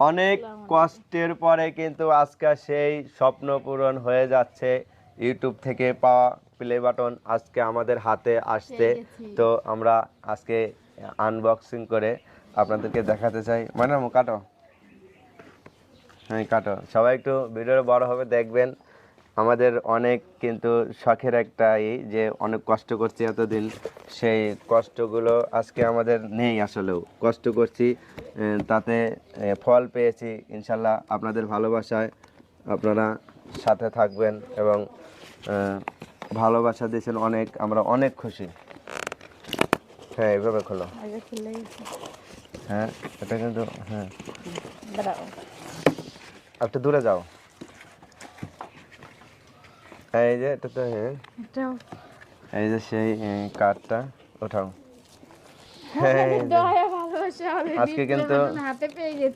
অনেক কষ্টের পরে কিন্তু আজকে সেই স্বপ্ন পূরণ হয়ে যাচ্ছে। ইউটিউব থেকে পাওয়া প্লে বাটন আজকে আমাদের হাতে আসছে। তো আমরা আজকে আনবক্সিং করে আপনাদেরকে দেখাতে চাই। মানে কাটো। হ্যাঁ কাটো। সবাই একটু ভিডিও বড় হবে দেখবেন। আমাদের অনেক কিন্তু শখের একটা ই যে অনেক কষ্ট করছি এতদিন। সেই কষ্টগুলো আজকে আমাদের নেই আসলেও। কষ্ট করছি তাতে ফল পেয়েছি ইনশাল্লাহ আপনাদের ভালোবাসায় আপনারা সাথে থাকবেন এবং ভালোবাসা দিয়েছেন অনেক আমরা অনেক খুশি। হ্যাঁ এইভাবে খোলো। হ্যাঁ এটা কিন্তু হ্যাঁ। একটু দূরে যাও। এই যে এটা তো হ্যাঁ এই যে সেই কার্ডটা ওঠাও। হ্যাঁ, এই যে। দয়া ভালোবাসা already আজকে কিন্তু- প্রেমানন্দ হাতে পেয়ে গেছি